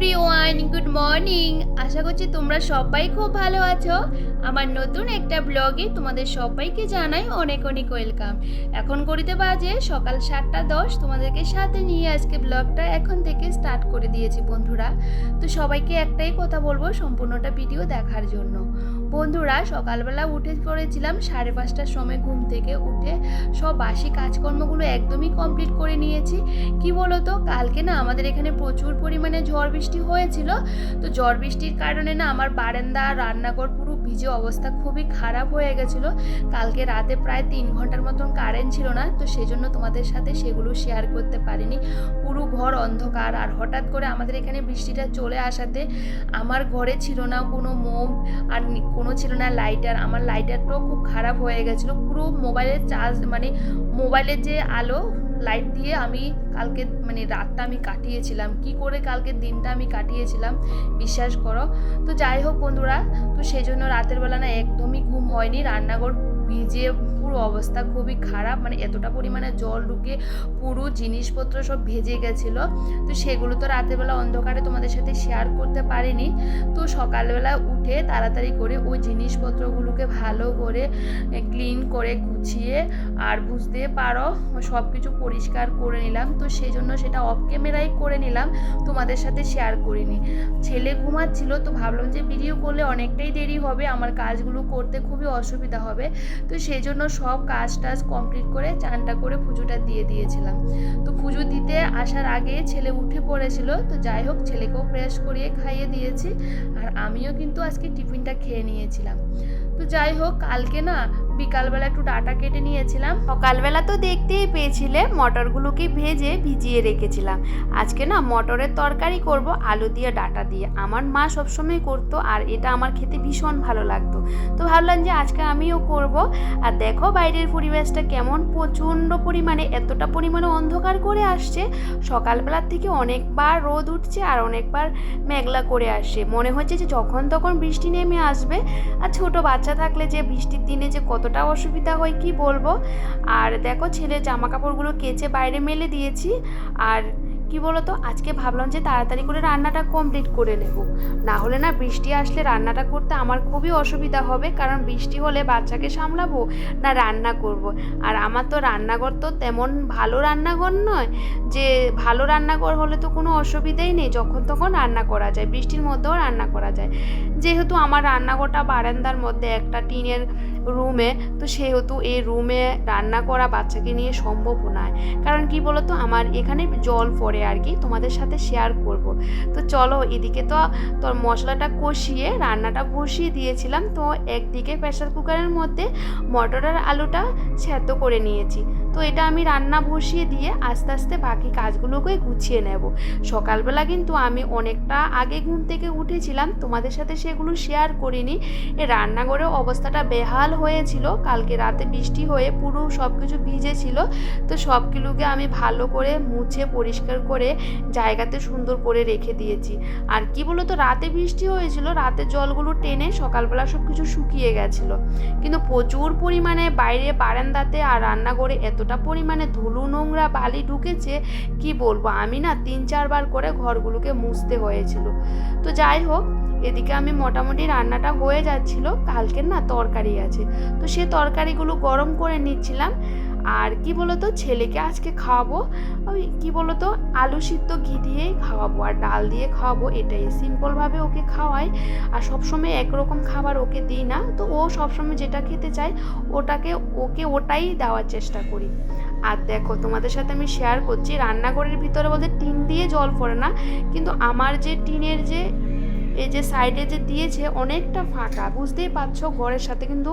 Everyone good morning আশা করছি তোমরা সবাই খুব ভালো আছো। আমার নতুন একটা ব্লগে তোমাদের সবাইকে জানাই অনেক অনেক ওয়েলকাম এখন করিতে বাজে সকাল সাতটা দশ। তোমাদেরকে সাথে নিয়ে আজকে ব্লগটা এখন থেকে স্টার্ট করে দিয়েছি বন্ধুরা। তো সবাইকে একটাই কথা বলব, সম্পূর্ণটা ভিডিও দেখার জন্য। বন্ধুরা, সকালবেলা উঠে পড়েছিলাম সাড়ে পাঁচটার সময় ঘুম থেকে উঠে। সব বাসি কাজকর্মগুলো একদমই কমপ্লিট করে নিয়েছি। কি বলো তো কালকে না আমাদের এখানে প্রচুর পরিমাণে ঝড় বৃষ্টি হয়েছিল। তো ঝড় বৃষ্টির কারণে না আমার বারান্দা, রান্নাঘর পুরো ভিজে অবস্থা খুবই খারাপ হয়ে গেছিল। কালকে রাতে প্রায় তিন ঘণ্টার মতন কারেন্ট ছিল না, তো সেই জন্য তোমাদের সাথে সেগুলো শেয়ার করতে পারিনি। পুরো ঘর অন্ধকার আর হঠাৎ করে আমাদের এখানে বৃষ্টিটা চলে আসাতে আমার ঘরে ছিল না কোনো মোম আর কোনো ছিল না লাইটার আমার লাইটারটাও খুব খারাপ হয়ে গেছিল। পুরো মোবাইলের চার্জ মানে মোবাইলের যে আলো লাইট দিয়ে আমি কালকে মানে রাতটা আমি কাটিয়েছিলাম। কি করে কালকে দিনটা আমি কাটিয়েছিলাম, বিশ্বাস করো? তো যাই হোক বন্ধুরা, তো সেই জন্য রাতের বেলা না একদমই ঘুম হয়নি। রান্নাঘর ভিজে পুরো অবস্থা খুবই খারাপ। মানে এতটা পরিমাণে জল ঢুকে পুরো জিনিসপত্র সব ভেজে গেছিল। তো সেগুলো তো রাতের বেলা অন্ধকারে তোমাদের সাথে শেয়ার করতে পারিনি। তো সকালবেলা উঠে তাড়াতাড়ি করে ওই জিনিসপত্রগুলোকে ভালো করে ক্লিন করে গুছিয়ে আর বুঝতে পারো সব কিছু পরিষ্কার করে নিলাম। তো সেই জন্য সেটা অফ ক্যামেরাই করে নিলাম, তোমাদের সাথে শেয়ার করিনি। ছেলে ঘুমাচ্ছিল তো ভাবলাম যে ভিডিও করলে অনেকটাই দেরি হবে, আমার কাজগুলো করতে খুবই অসুবিধা হবে। তো সেই জন্য সব কাজ টাজ কমপ্লিট করে চানটা করে পুজোটা দিয়ে দিয়েছিলাম। তো পুজো দিতে আসার আগে ছেলে উঠে পড়েছিল, তো যাই হোক ছেলেকেও ফ্রেশ করিয়ে খাইয়ে দিয়েছি। আর আমিও কিন্তু আজকে টিফিনটা খেয়ে নিয়েছিলাম। তো যাই হোক, কালকে না বিকালবেলা একটু ডাটা কেটে নিয়েছিলাম। সকালবেলা তো দেখতেই পেয়েছিলে মটরগুলোকে ভেজে ভিজিয়ে রেখেছিলাম। আজকে না মটরের তরকারি করব, আলু দিয়ে, ডাটা দিয়ে। আমার মা সবসময় করতো আর এটা আমার খেতে ভীষণ ভালো লাগতো। তো ভাবলাম যে আজকে আমিও করব। আর দেখো বাইরের পরিবেশটা কেমন, প্রচণ্ড পরিমাণে, এতটা পরিমাণে অন্ধকার করে আসছে। সকালবেলার থেকে অনেকবার রোদ উঠছে আর অনেকবার মেঘলা করে আসছে। মনে হচ্ছে যে যখন তখন বৃষ্টি নেমে আসবে। আর ছোট বাচ্চা থাকলে যে বৃষ্টির দিনে যে কতটা অসুবিধা হয় কি বলব? আর দেখো ছেলে জামা কাপড়গুলো কেচে বাইরে মেলে দিয়েছি। আর কি বলতো? আজকে ভাবলাম যে তাড়াতাড়ি করে রান্নাটা কমপ্লিট করে নেব। না হলে না বৃষ্টি আসলে রান্নাটা করতে আমার খুবই অসুবিধা হবে, কারণ বৃষ্টি হলে বাচ্চাকে সামলাবো না রান্না করব। আর আমার তো রান্নাঘর তো তেমন ভালো রান্নাঘর নয় যে ভালো রান্নাঘর হলে তো কোনো অসুবিধাই নেই, যখন তখন রান্না করা যায়, বৃষ্টির মধ্যেও রান্না করা যায়। যেহেতু আমার রান্নাঘরটা বারান্দার মধ্যে একটা টিনের রুমে তো সেহেতু এই রুমে রান্না করা বাচ্চাকে নিয়ে সম্ভব নয়। কারণ কি বলতো? আমার এখানে জল পড়ে আর কি, তোমাদের সাথে শেয়ার করব। তো চলো এদিকে তো তোর মশলাটা কষিয়ে, রান্নাটা বসিয়ে দিয়েছিলাম। তো একদিকে প্রেসার কুকারের মধ্যে মটর আর আলুটা সেদ্ধ করে নিয়েছি। তো এটা আমি রান্না বসিয়ে দিয়ে আস্তে আস্তে বাকি কাজগুলোকে গুছিয়ে নেব। সকালবেলা কিন্তু আমি অনেকটা আগে ঘুম থেকে উঠেছিলাম, তোমাদের সাথে সেগুলো শেয়ার করিনি। রান্নাঘরের অবস্থাটা বেহাল হয়েছিল, কালকে রাতে বৃষ্টি হয়ে পুরো সব কিছু ভিজেছিল, তো সবগুলোকে আমি ভালো করে মুছে, পরিষ্কার করে জায়গাতে সুন্দর করে রেখে দিয়েছি। আর কি বলতো, রাতে বৃষ্টি হয়েছিল, রাতে জলগুলো টেনে সকালবেলা সব কিছু শুকিয়ে গেছিল। কিন্তু প্রচুর পরিমাণে বাইরে বারান্দাতে আর রান্নাঘরে এতটা পরিমাণে ধুলো, নোংরা, বালি ঢুকেছে, কি বলব? আমি না তিন চারবার করে ঘরগুলোকে মুছতে হয়েছিল। তো যাই হোক এদিকে আমি মোটামুটি রান্নাটা হয়ে যাচ্ছিল, কালকের না তরকারি আছে। তো সে তরকারিগুলো গরম করে নিচ্ছিলাম। আর কি বলতো, ছেলেকে আজকে খাওয়াবো, ওই কি বলতো, আলু সিদ্ধ ঘি দিয়েই খাওয়াবো, আর ডাল দিয়ে খাওয়াবো, এটাই। সিম্পলভাবে ওকে খাওয়াই। আর সবসময় একরকম খাবার ওকে দিই না। তো ও সবসময় যেটা খেতে চায়, ওটাকে, ওকে ওটাই দেওয়ার চেষ্টা করি। আর দেখো, তোমাদের সাথে আমি শেয়ার করছি, রান্নাঘরের ভিতরে বলতে টিন দিয়ে জল পড়ে না, কিন্তু আমার যে টিনের যে এই যে সাইডে যে দিয়েছে অনেকটা ফাঁকা, বুঝতেই পারছ ঘরের সাথে কিন্তু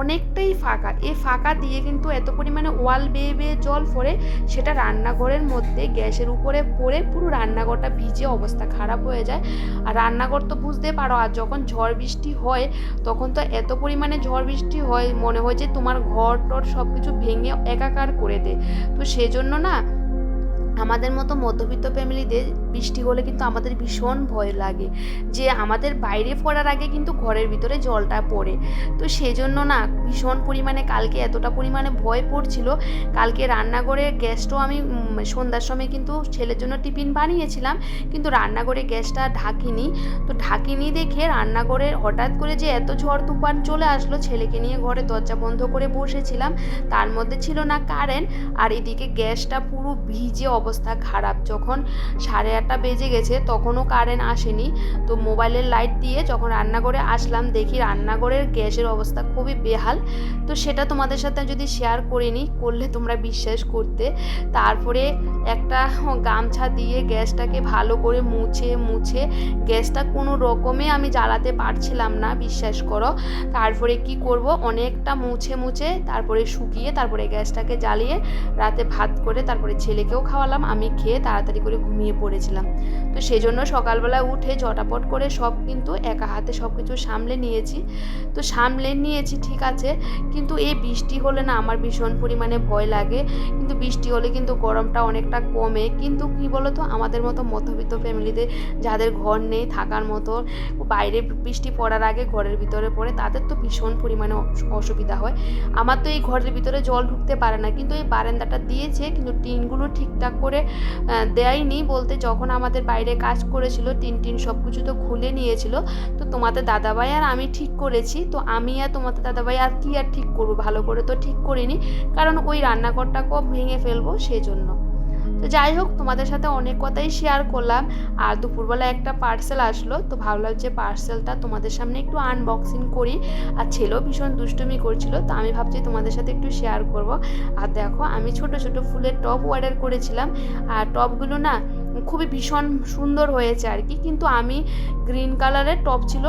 অনেকটাই ফাঁকা। এই ফাঁকা দিয়ে কিন্তু এত পরিমাণে ওয়াল বেয়ে বেয়ে জল পড়ে, সেটা রান্নাঘরের মধ্যে গ্যাসের উপরে পড়ে পুরো রান্নাঘরটা ভিজে অবস্থা খারাপ হয়ে যায়। আর রান্নাঘর তো বুঝতে পারো, আর যখন ঝড় বৃষ্টি হয়, তখন তো এত পরিমাণে ঝড় বৃষ্টি হয়, মনে হয় যে তোমার ঘর টর সব কিছু ভেঙে একাকার করে দেয় তো সেজন্য না, আমাদের মতো মধ্যবিত্ত ফ্যামিলিদের বৃষ্টি হলে কিন্তু আমাদের ভীষণ ভয় লাগে। যে আমাদের বাইরে পড়ার আগে কিন্তু ঘরের ভিতরে জলটা পড়ে। তো সেজন্য না ভীষণ পরিমাণে কালকে এতটা পরিমাণে ভয় পড়ছিল। কালকে রান্নাঘরে গ্যাসটাও আমি সন্ধ্যার সময় কিন্তু ছেলের জন্য টিফিন বানিয়েছিলাম। কিন্তু রান্নাঘরে গ্যাসটা ঢাকিনি। তো ঢাকিনি দেখে রান্নাঘরে হঠাৎ করে যে এত ঝড় তুফান চলে আসলো, ছেলেকে নিয়ে ঘরে দরজা বন্ধ করে বসেছিলাম। তার মধ্যে ছিল না কারেন্ট আর এদিকে গ্যাসটা পুরো ভিজে অবস্থা খারাপ। যখন সাড়ে আটটা বেজে গেছে, তখনও কারেন্ট আসেনি। তো মোবাইলের লাইট দিয়ে যখন রান্নাঘরে আসলাম, দেখি রান্নাঘরের গ্যাসের অবস্থা খুবই বেহাল। তো সেটা তোমাদের সাথে যদি শেয়ার করিনি করলে তোমরা বিশ্বাস করতে। তারপরে একটা গামছা দিয়ে গ্যাসটাকে ভালো করে মুছে মুছে গ্যাসটা কোনো রকমে আমি জ্বালাতে পারছিলাম না, বিশ্বাস করো। তারপরে কি করব? অনেকটা মুছে মুছে তারপরে শুকিয়ে, তারপরে গ্যাসটাকে জ্বালিয়ে রাতে ভাত করে তারপরে ছেলেকেও খাওয়ালাম। আমি খেয়ে তাড়াতাড়ি করে ঘুমিয়ে পড়েছিলাম তো সেই জন্য সকালবেলা উঠে ঝটাপট করে সব কিন্তু একা হাতে সব কিছু সামলে নিয়েছি। তো সামলে নিয়েছি, ঠিক আছে, কিন্তু এই বৃষ্টি হলে না আমার ভীষণ পরিমাণে ভয় লাগে। কিন্তু বৃষ্টি হলে কিন্তু গরমটা অনেকটা কমে। কিন্তু কি বলতো, আমাদের মতো মধ্যবিত্ত ফ্যামিলিতে যাদের ঘর নেই থাকার মতো, বাইরে বৃষ্টি পড়ার আগে ঘরের ভিতরে পড়ে, তাদের তো ভীষণ পরিমাণে অসুবিধা হয়। আমার তো এই ঘরের ভিতরে জল ঢুকতে পারে না। কিন্তু এই বারান্দাটা দিয়েছে, কিন্তু টিনগুলো ঠিকঠাক করে দেয়নি বলতে যখন আমাদের বাইরে কাজ করেছিল, টিন টিন সব কিছু তো খুলে নিয়েছিল, তো তোমাদের দাদাভাই আর আমি ঠিক করেছি। তো আমি আর তোমাদের দাদাভাই আর কি আর ঠিক করব? ভালো করে তো ঠিক করিনি, কারণ ওই রান্নাঘরটাকেও ভেঙে ফেলব সেজন্য। তো যাই হোক, তোমাদের সাথে অনেক কথাই শেয়ার করলাম। আর দুপুরবেলা একটা পার্সেল আসলো, তো ভাবলাম যে পার্সেলটা তোমাদের সামনে একটু আনবক্সিং করি। আর ছেলেও ভীষণ দুষ্টুমি করছিল, তো আমি ভাবছি তোমাদের সাথে একটু শেয়ার করব। আর দেখো, আমি ছোট ছোট ফুলের টব অর্ডার করেছিলাম। আর টবগুলো না খুবই ভীষণ সুন্দর হয়েছে আর কি। কিন্তু আমি গ্রিন কালারের টপ ছিল,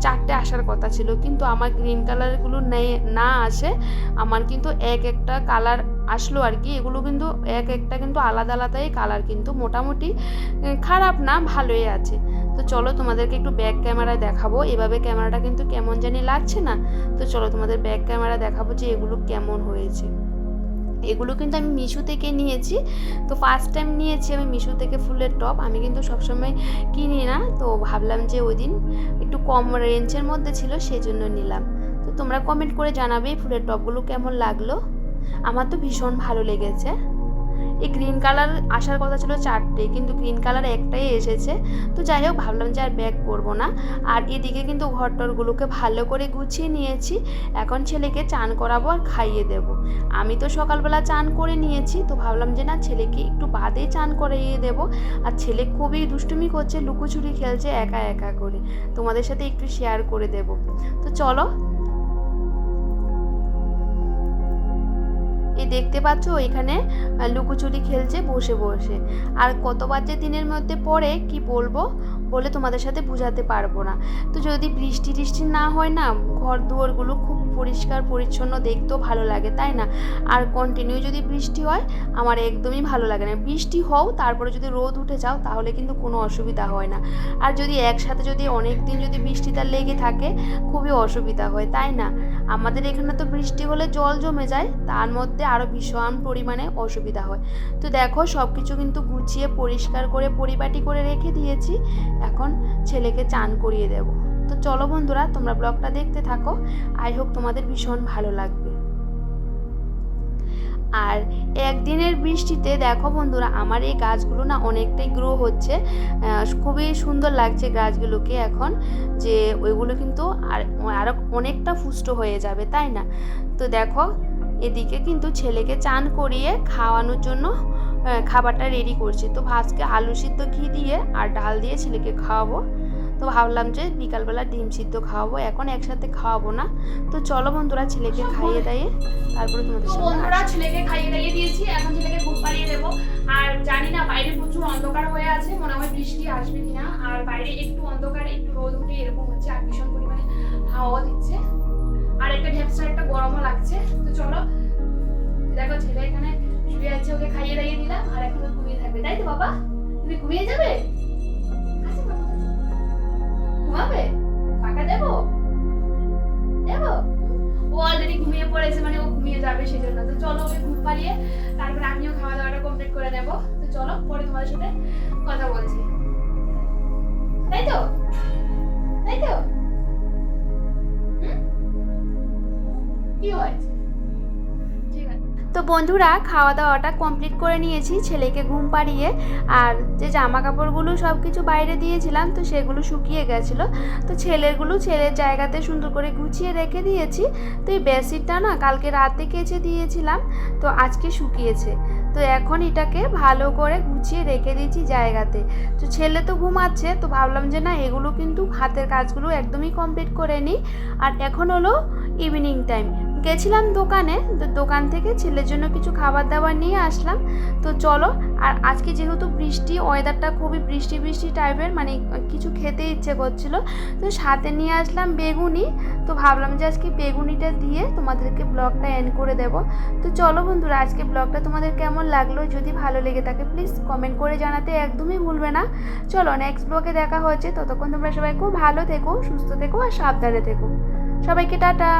চারটে আসার কথা ছিল। কিন্তু আমার গ্রিন কালারগুলো নেই, না আসে। আমার কিন্তু এক একটা কালার আসলো আর কি। এগুলো কিন্তু এক একটা কিন্তু আলাদা আলাদাই কালার কিন্তু মোটামুটি খারাপ না, ভালোই আছে। তো চলো তোমাদেরকে একটু ব্যাক ক্যামেরায় দেখাবো। এভাবে ক্যামেরাটা কিন্তু কেমন জানি লাগছে না। তো চলো তোমাদের ব্যাক ক্যামেরা দেখাবো যে এগুলো কেমন হয়েছে। এগুলো কিন্তু আমি মিশো থেকে নিয়েছি। তো ফার্স্ট টাইম নিয়েছি আমি মিশো থেকে ফুলের টপ। আমি কিন্তু সবসময় কিনি না। তো ভাবলাম যে ওই দিন একটু কম রেঞ্জের মধ্যে ছিল সেই জন্য নিলাম। তো তোমরা কমেন্ট করে জানাবে ফুলের টপগুলো কেমন লাগল। আমার তো ভীষণ ভালো লেগেছে। এই গ্রিন কালার আসার কথা ছিল চারটে, কিন্তু গ্রিন কালার একটাই এসেছে। তো যাই হোক, ভাবলাম যে আর ব্যাক করব না। আর এদিকে কিন্তু ঘরটরগুলোকে ভালো করে গুছিয়ে নিয়েছি। এখন ছেলেকে চান করাবো আর খাইয়ে দেব। আমি তো সকালবেলা চান করে নিয়েছি, তো ভাবলাম যে না, ছেলেকে একটু বাদে চান করিয়ে দেব। আর ছেলে খুবই দুষ্টুমি করছে, লুকোচুরি খেলছে একা একা করে। তোমাদের সাথে একটু শেয়ার করে দেব। তো চলো এই দেখতে পাচ্ছ, এখানে লুকোচুরি খেলছে, বসে বসে। আর কত যে দিনের মধ্যে পড়ে, কি বলব? বলে তোমাদের সাথে বোঝাতে পারব না। তো যদি বৃষ্টি টিষ্টি না হয় না ঘর দুয়ারগুলো খুব পরিষ্কার, পরিচ্ছন্ন, দেখতেও ভালো লাগে, তাই না? আর কন্টিনিউ যদি বৃষ্টি হয়, আমার একদমই ভালো লাগে না। বৃষ্টি হও, তারপরে যদি রোদ উঠে যাও, তাহলে কিন্তু কোনো অসুবিধা হয় না। আর যদি একসাথে যদি অনেক দিন যদি বৃষ্টিটা লেগে থাকে, খুবই অসুবিধা হয়, তাই না? আমাদের এখানে তো বৃষ্টি হলে জল জমে যায়, তার মধ্যে আরও ভীষণ পরিমাণে অসুবিধা হয়। তো দেখো সব কিছু কিন্তু গুছিয়ে, পরিষ্কার করে, পরিপাটি করে রেখে দিয়েছি। এখন ছেলেকে চান করিয়ে দেব। তো চলো বন্ধুরা, তোমরা ব্লগটা দেখতে থাকো। আই হোক তোমাদের ভীষণ ভালো লাগবে। আর একদিনের বৃষ্টিতে দেখো বন্ধুরা, আমার এই গাছগুলো না অনেকটাই গ্রো হচ্ছে। খুবই সুন্দর লাগছে গাছগুলোকে এখন, যে ওইগুলো কিন্তু আর আরও অনেকটা পুষ্ট হয়ে যাবে, তাই না? তো দেখো, এদিকে কিন্তু ছেলেকে চান করিয়ে খাওয়ানোর জন্য খাবারটা রেডি করছি। তো ভাজকে আলু সিদ্ধ ঘি দিয়ে আর ডাল দিয়ে ছেলেকে খাওয়াবো। তো ভাবলাম যে বিকালবেলা ডিম সিদ্ধ খাওয়াবো এখন একসাথে খাওয়াবো না। তো চলো বন্ধুরা ছেলেকে খাইয়ে দাইয়ে তারপরে তোমাদের সাথে বন্ধুরা ছেলেকে খাইয়ে দাইয়ে দিয়েছি এখন ছেলেকে ঘুম পাড়িয়ে দেবো। আর জানি না বাইরে প্রচুর অন্ধকার হয়ে আছে মনে হয় বৃষ্টি আসবে কিনা। আর বাইরে একটু অন্ধকার একটু রোদ উঠে এরকম হচ্ছে আর ভীষণ পরিমাণে হাওয়া দিচ্ছে। আর একটা ভ্যাপসা একটা গরমও লাগছে। তো চলো দেখো ছেলে এখানে শুয়ে আছে ওকে খাইয়ে দাইয়ে বাবা? তুমি ঘুমিয়ে যাবে? বন্ধুরা খাওয়া দাওয়াটা কমপ্লিট করে নিয়েছি, ছেলেকে ঘুম পাড়িয়ে। আর যে জামা কাপড়গুলো সব কিছু বাইরে দিয়েছিলাম, তো সেগুলো শুকিয়ে গেছিল। তো ছেলেরগুলো ছেলের জায়গাতে সুন্দর করে গুছিয়ে রেখে দিয়েছি। তো এই বেডশিটটা না কালকে রাতে কেচে দিয়েছিলাম, তো আজকে শুকিয়েছে। তো এখন এটাকে ভালো করে গুছিয়ে রেখে দিয়েছি জায়গাতে। তো ছেলে তো ঘুমাচ্ছে, তো ভাবলাম যে না এগুলো কিন্তু হাতের কাজগুলো একদমই কমপ্লিট করে নিই। আর এখন হলো ইভিনিং টাইম গেছিলাম দোকানে, তো দোকান থেকে ছেলের জন্য কিছু খাবার দাবার নিয়ে আসলাম। তো চলো, আর আজকে যেহেতু বৃষ্টি ওয়েদারটা খুবই বৃষ্টি বৃষ্টি টাইপের মানে কিছু খেতে ইচ্ছে করছিল, তো সাথে নিয়ে আসলাম বেগুনি। তো ভাবলাম যে আজকে বেগুনিটা দিয়ে তোমাদেরকে ব্লগটা এন্ড করে দেব। তো চলো বন্ধুরা, আজকে ব্লগটা তোমাদের কেমন লাগল? যদি ভালো লেগে থাকে প্লিজ কমেন্ট করে জানাতে একদমই ভুলবে না। চলো নেক্সট ব্লগে দেখা হচ্ছে। ততক্ষণ তোমরা সবাই খুব ভালো থেকো, সুস্থ থেকো, আর সাবধানে থেকো। সবাইকে টাটা!